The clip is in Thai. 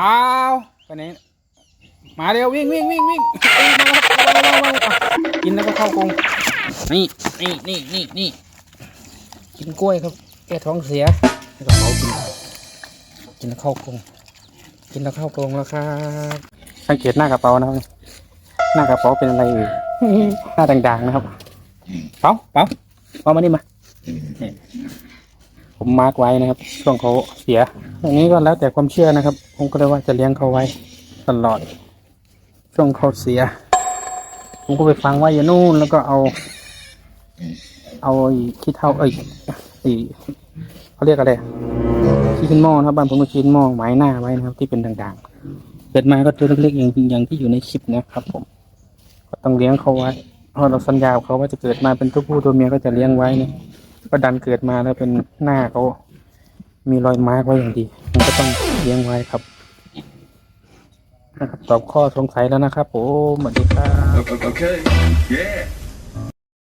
อ้าวไปไหนมาเร็ววิ่งวิ่งวิ่งวิ่งวิ่งมาแล้วครับมาแล้วมาแล้วอะกินแล้วก็เข้ากรงนี่นี่นี่นี่นี่กินกล้วยครับแก้ท้องเสียให้กระเป๋ากินกินแล้วเข้ากรงกินแล้วเข้ากรงแล้วครับสังเกตหน้ากระเป๋านะครับหน้ากระเป๋าเป็นอะไรเอ่ยหน้าด่างๆนะครับเป๋าเป๋าเอามานี่มาผมมาร์กไว้นะครับช่วงเขาเสีย อย่างนี้ก็แล้วแต่ความเชื่อนะครับ ผมก็เลยว่าจะเลี้ยงเขาไว้ตลอด ช่วงเขาเสีย ผมก็ไปฟังไว้อยู่นู่นแล้วก็เอา เอาขี้เท่าเอ้ยอ้เขาเรียกอะไรขี้ขึ้นหม้อนะครับบ้านผมก็ขี้ขึ้นหม้อไม้หน้าไว้นะครับ ที่เป็นด่างๆเกิดมาก็ตัวเล็กๆอย่างอย่างที่อยู่ในคลิปนะครับ ผม ก็ต้องเลี้ยงเขาไว้เพราะเราสัญญาเขาว่าจะเกิดมาเป็นตัวผู้ตัวเมียก็จะเลี้ยงไว้เนี่ยก็ดันเกิดมาแล้วเป็นหน้าเขา มีรอยมาร์กไว้อย่างดีมันก็ต้องเลี้ยงไว้ครับนะครับตอบข้อสงสัยแล้วนะครับผมสวัสดีครับ Okay. Yeah.